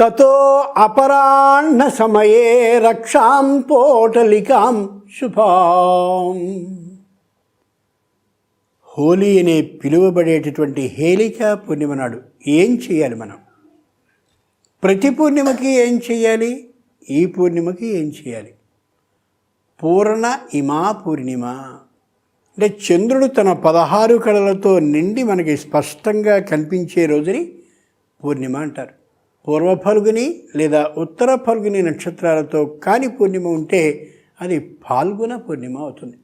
తతో అపరాహ్న సమయే రక్షాం పోటలికాం శుభాం. హోలీ అనే పిలువబడేటటువంటి హేళిక పూర్ణిమ నాడు ఏం చేయాలి మనం? ప్రతి పూర్ణిమకి ఏం చేయాలి? ఈ పూర్ణిమకి ఏం చేయాలి? పూర్ణ ఇమా పూర్ణిమ. అంటే చంద్రుడు తన పదహారు కళలతో నిండి మనకి స్పష్టంగా కనిపించే రోజుని పూర్ణిమ అంటారు. పూర్వ ఫల్గుని లేదా ఉత్తర ఫల్గుని నక్షత్రాలతో కాని పూర్ణిమ ఉంటే అది పాల్గొన పూర్ణిమ అవుతుంది.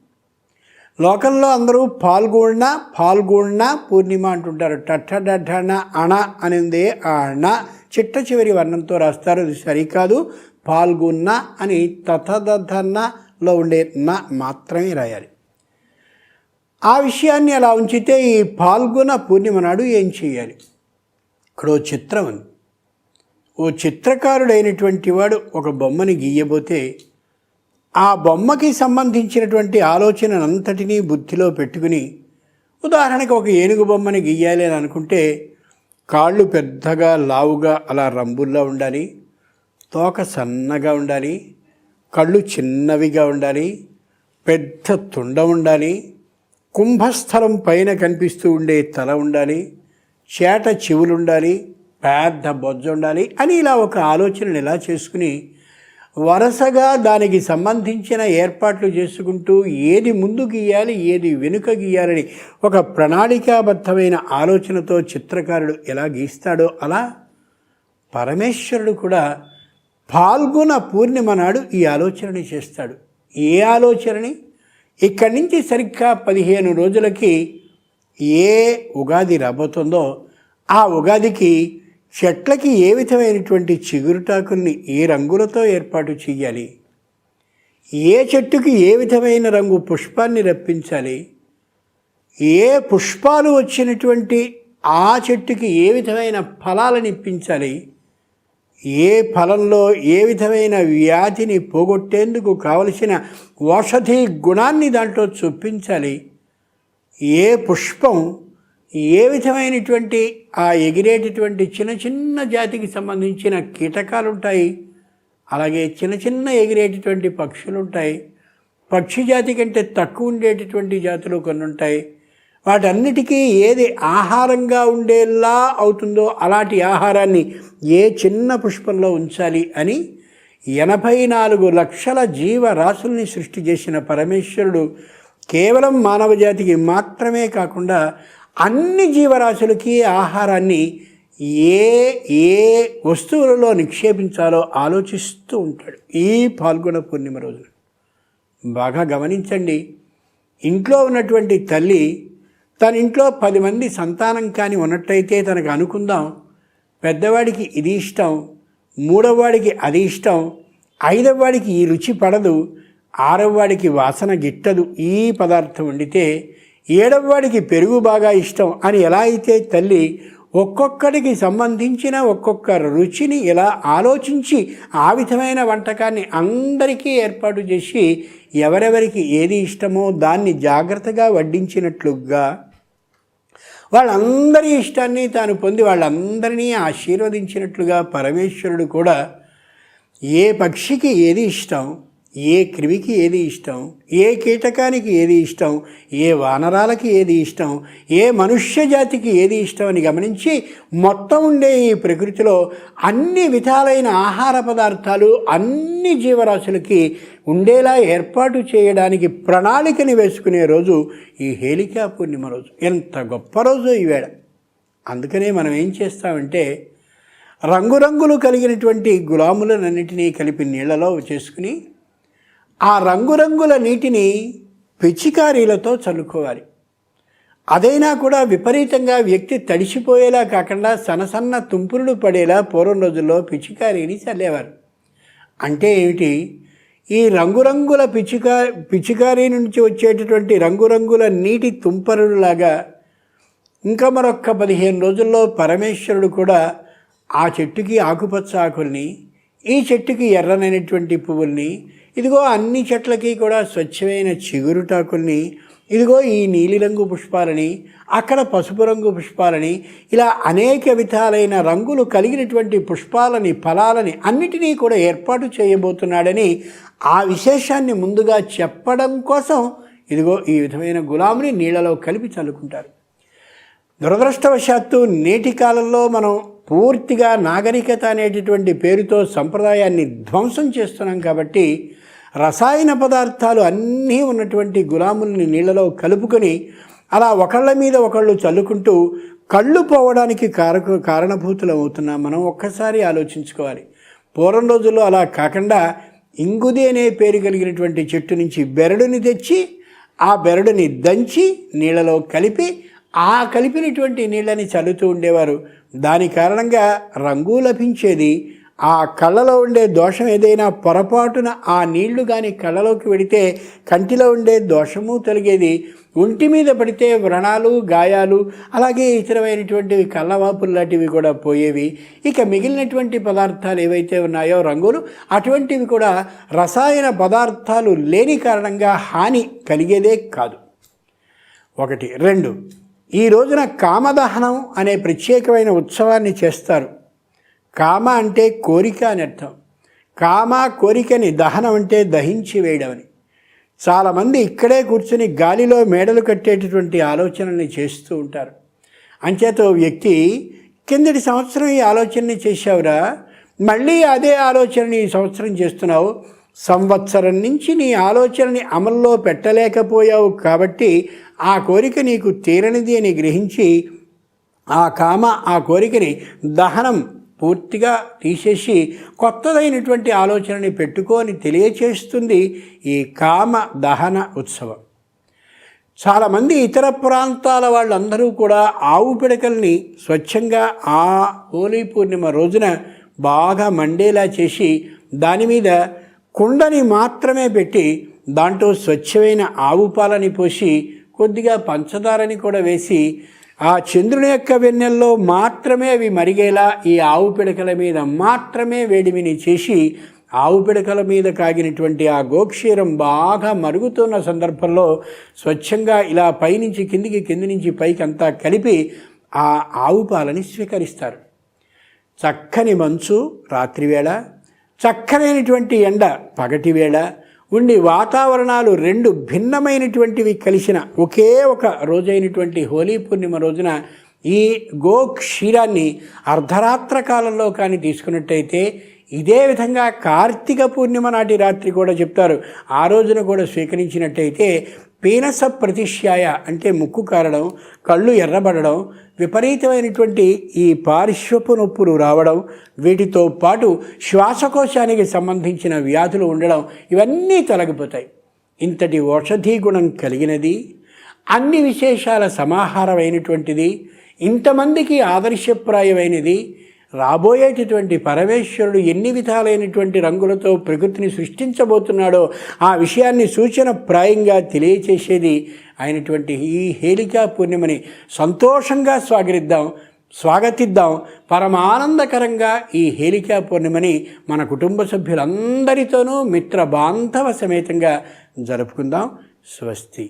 లోకంలో అందరూ పాల్గొన్న పాల్గొన్న పూర్ణిమ అంటుంటారు. టట్టడఢణ అణ అనేది ఆ అణ చిట్ట చివరి వర్ణంతో రాస్తారు. అది సరికాదు. పాల్గొన్న అని తథదధనలో ఉండే న మాత్రమే రాయాలి. ఆ విషయాన్ని అలా ఉంచితే ఈ పాల్గొన పూర్ణిమ నాడు ఏం చేయాలి? ఇక్కడ చిత్రం ఉంది. ఓ చిత్రకారుడైనటువంటి వాడు ఒక బొమ్మని గీయబోతే ఆ బొమ్మకి సంబంధించినటువంటి ఆలోచనంతటినీ బుద్ధిలో పెట్టుకుని ఉదాహరణకు ఒక ఏనుగు బొమ్మని గీయాలి అని అనుకుంటే కాళ్ళు పెద్దగా లావుగా అలా రంబుల్లో ఉండాలి తోక సన్నగా ఉండాలి కళ్ళు చిన్నవిగా ఉండాలి పెద్ద తుండ ఉండాలి కుంభస్థలం పైన కనిపిస్తూ ఉండే తల ఉండాలి చేట చెవులు ఉండాలి పెద్ద బొజ్జ ఉండాలి అని ఇలా ఒక ఆలోచనను ఇలా చేసుకుని వరుసగా దానికి సంబంధించిన ఏర్పాట్లు చేసుకుంటూ ఏది ముందు గీయాలి ఏది వెనుక గీయాలని ఒక ప్రణాళికాబద్ధమైన ఆలోచనతో చిత్రకారుడు ఎలా గీస్తాడో అలా పరమేశ్వరుడు కూడా పాల్గొన పూర్ణిమ నాడు ఈ ఆలోచనని చేస్తాడు. ఏ ఆలోచనని? ఇక్కడి నుంచి సరిగ్గా పదిహేను రోజులకి ఏ ఉగాది రాబోతుందో ఆ ఉగాదికి చెట్లకి ఏ విధమైనటువంటి చిగురుటాకుల్ని ఏ రంగులతో ఏర్పాటు చేయాలి ఏ చెట్టుకి ఏ విధమైన రంగు పుష్పాన్ని రప్పించాలి? ఏ పుష్పాలు వచ్చినటువంటి ఆ చెట్టుకి ఏ విధమైన ఫలాలను ఇప్పించాలి? ఏ ఫలంలో ఏ విధమైన వ్యాధిని పోగొట్టేందుకు కావలసిన ఔషధి గుణాన్ని దాంట్లో చూపించాలి ఏ పుష్పం ఏ విధమైనటువంటి ఆ ఎగిరేటటువంటి చిన్న చిన్న జాతికి సంబంధించిన కీటకాలు ఉంటాయి అలాగే చిన్న చిన్న ఎగిరేటటువంటి పక్షులు ఉంటాయి పక్షి జాతి కంటే తక్కువ ఉండేటటువంటి జాతులు కొన్ని ఉంటాయి వాటన్నిటికీ ఏది ఆహారంగా ఉండేలా అవుతుందో అలాంటి ఆహారాన్ని ఏ చిన్న పుష్పంలో ఉంచాలి అని ఎనభై నాలుగు లక్షల జీవరాశుల్ని సృష్టి చేసిన పరమేశ్వరుడు కేవలం మానవ జాతికి మాత్రమే కాకుండా అన్ని జీవరాశులకి ఆహారాన్ని ఏ ఏ వస్తువులలో నిక్షేపించాలో ఆలోచిస్తూ ఉంటాడు. ఈ పాల్గొన పూర్ణిమ రోజున బాగా గమనించండి. ఇంట్లో ఉన్నటువంటి తల్లి తన ఇంట్లో పది మంది సంతానం కానీ ఉన్నట్టయితే తనకు అనుకుందాం పెద్దవాడికి ఇది ఇష్టం మూడవవాడికి అది ఇష్టం ఐదవవాడికి ఈ రుచి పడదు ఆరవవాడికి వాసన గిట్టదు ఈ పదార్థం వండితే ఏడవవాడికి పెరుగు బాగా ఇష్టం అని ఎలా అయితే తల్లి ఒక్కొక్కడికి సంబంధించిన ఒక్కొక్క రుచిని ఎలా ఆలోచించి ఆ విధమైన వంటకాన్ని అందరికీ ఏర్పాటు చేసి ఎవరెవరికి ఏది ఇష్టమో దాన్ని జాగ్రత్తగా వడ్డించినట్లుగా వాళ్ళందరి ఇష్టాన్ని తాను పొంది వాళ్ళందరినీ ఆశీర్వదించినట్లుగా పరమేశ్వరుడు కూడా ఏ పక్షికి ఏది ఇష్టం ఏ క్రిమికి ఏది ఇష్టం? ఏ కీటకానికి ఏది ఇష్టం? ఏ వానరాలకి ఏది ఇష్టం? ఏ మనుష్య జాతికి ఏది ఇష్టం అని గమనించి మొత్తం ఉండే ఈ ప్రకృతిలో అన్ని విధాలైన ఆహార పదార్థాలు అన్ని జీవరాశులకి ఉండేలా ఏర్పాటు చేయడానికి ప్రణాళికని వేసుకునే రోజు ఈ హేళికా పూర్ణిమ రోజు. ఎంత గొప్ప రోజు ఈవేళ అందుకనే మనం ఏం చేస్తామంటే రంగురంగులు కలిగినటువంటి గులాములన్నింటినీ కలిపి నీళ్ళలో చేసుకుని ఆ రంగురంగుల నీటిని పిచికారీలతో చల్లుకోవాలి. అదైనా కూడా విపరీతంగా వ్యక్తి తడిసిపోయేలా కాకుండా సనసన్న తుంపురుడు పడేలా పూర్వం రోజుల్లో పిచికారీని చల్లేవారు. అంటే ఏమిటి? ఈ రంగురంగుల పిచికా పిచికారీ నుంచి వచ్చేటటువంటి రంగురంగుల నీటి తుంపరుడులాగా ఇంకా మరొక్క పదిహేను రోజుల్లో పరమేశ్వరుడు కూడా ఆ చెట్టుకి ఆకుపచ్చ ఆకుల్ని ఈ చెట్టుకి ఎర్రనైనటువంటి పువ్వుల్ని ఇదిగో అన్ని చెట్లకి కూడా స్వచ్ఛమైన చిగురుటాకుల్ని ఇదిగో ఈ నీలిరంగు పుష్పాలని అక్కడ పసుపు రంగు పుష్పాలని ఇలా అనేక విధాలైన రంగులు కలిగినటువంటి పుష్పాలని ఫలాలని అన్నిటినీ కూడా ఏర్పాటు చేయబోతున్నాడని ఆ విశేషాన్ని ముందుగా చెప్పడం కోసం ఇదిగో ఈ విధమైన గులాముని నీళ్ళలో కలిపి చల్లుకుంటారు. దురదృష్టవశాత్తు నేటి కాలంలో మనం పూర్తిగా నాగరికత అనేటటువంటి పేరుతో సంప్రదాయాన్ని ధ్వంసం చేస్తున్నాం కాబట్టి రసాయన పదార్థాలు అన్నీ ఉన్నటువంటి గులాముల్ని నీళ్ళలో కలుపుకొని అలా ఒకళ్ళ మీద ఒకళ్ళు చల్లుకుంటూ కళ్ళు పోవడానికి కారక కారణభూతులు అవుతున్నాం మనం ఒక్కసారి ఆలోచించుకోవాలి. పూర్వం రోజుల్లో అలా కాకుండా ఇంగుది అనే పేరు కలిగినటువంటి చెట్టు నుంచి బెరడుని తెచ్చి ఆ బెరడుని దంచి నీళ్ళలో కలిపి ఆ కలిపినటువంటి నీళ్ళని చల్లుతూ ఉండేవారు. దాని కారణంగా రంగు లభించేది. ఆ కళ్ళలో ఉండే దోషం ఏదైనా పొరపాటున ఆ నీళ్ళు కానీ కళ్ళలోకి వెడితే కంటిలో ఉండే దోషము తొలగేది. ఒంటి మీద పడితే వ్రణాలు గాయాలు అలాగే ఇతరమైనటువంటివి కళ్ళవాపులు లాంటివి కూడా పోయేవి. ఇక మిగిలినటువంటి పదార్థాలు ఏవైతే ఉన్నాయో రంగులు అటువంటివి కూడా రసాయన పదార్థాలు లేని కారణంగా హాని కలిగేదే కాదు. ఒకటి. రెండు. ఈ రోజున కామదహనం అనే ప్రత్యేకమైన ఉత్సవాన్ని చేస్తారు. కామ అంటే కోరిక అని అర్థం. కామ కోరికని దహనం అంటే దహించి వేయడం అని. చాలామంది ఇక్కడే కూర్చుని గాలిలో మేడలు కట్టేటటువంటి ఆలోచనల్ని చేస్తూ ఉంటారు. అంచేత వ్యక్తి కిందటి సంవత్సరం ఈ ఆలోచనని చేశావురా? మళ్ళీ అదే ఆలోచనని ఈ సంవత్సరం చేస్తున్నావు? సంవత్సరం నుంచి నీ ఆలోచనని అమల్లో పెట్టలేకపోయావు కాబట్టి ఆ కోరిక నీకు తీరనిది అని గ్రహించి ఆ కామ ఆ కోరికని దహనం పూర్తిగా తీసేసి కొత్తదైనటువంటి ఆలోచనని పెట్టుకొని తెలియచేస్తుంది ఈ కామ దహన ఉత్సవం. చాలామంది ఇతర ప్రాంతాల వాళ్ళందరూ కూడా ఆవు పిడకల్ని స్వచ్ఛంగా ఆ హోలీ పూర్ణిమ రోజున బాగా మండేలా చేసి దాని మీద కుండని మాత్రమే పెట్టి దాంట్లో స్వచ్ఛమైన ఆవు పాలని పోసి కొద్దిగా పంచదారని కూడా వేసి ఆ చంద్రుని యొక్క వెన్నెల్లో మాత్రమే అవి మరిగేలా ఈ ఆవు పిడకల మీద మాత్రమే వేడిమిని చేసి ఆవు పిడకల మీద కాగినటువంటి ఆ గోక్షీరం బాగా మరుగుతున్న సందర్భంలో స్వచ్ఛంగా ఇలా పైనుంచి కిందికి కింది నుంచి పైకి అంతా కలిపి ఆ ఆవు పాలని స్వీకరిస్తారు. చక్కని మంచు రాత్రివేళ చక్కనైనటువంటి ఎండ పగటివేళ ఉండి వాతావరణాలు రెండు భిన్నమైనటువంటివి కలిసిన ఒకే ఒక రోజైనటువంటి హోలీ పూర్ణిమ రోజున ఈ గో క్షీరాన్ని అర్ధరాత్ర కాలంలో కానీ తీసుకున్నట్టయితే ఇదే విధంగా కార్తీక పూర్ణిమ నాటి రాత్రి కూడా చెప్తారు. ఆ రోజున కూడా స్వీకరించినట్టయితే పీనస ప్రతిష్యాయ అంటే ముక్కు కారడం కళ్ళు ఎర్రబడడం విపరీతమైనటువంటి ఈ పార్శ్వపు నొప్పులు రావడం వీటితో పాటు శ్వాసకోశానికి సంబంధించిన వ్యాధులు ఉండడం ఇవన్నీ తొలగిపోతాయి. ఇంతటి ఔషధీ గుణం కలిగినది అన్ని విశేషాల సమాహారమైనటువంటిది ఇంతమందికి ఆదర్శప్రాయమైనది రాబోయేటటువంటి పరమేశ్వరుడు ఎన్ని విధాలైనటువంటి రంగులతో ప్రకృతిని సృష్టించబోతున్నాడో ఆ విషయాన్ని సూచన ప్రాయంగా తెలియచేసేది అయినటువంటి ఈ హేళికా పూర్ణిమని సంతోషంగా స్వాగతిద్దాం స్వాగతిద్దాం. పరమానందకరంగా ఈ హేళికా పూర్ణిమని మన కుటుంబ సభ్యులందరితోనూ మిత్ర బాంధవ సమేతంగా జరుపుకుందాం. స్వస్తి.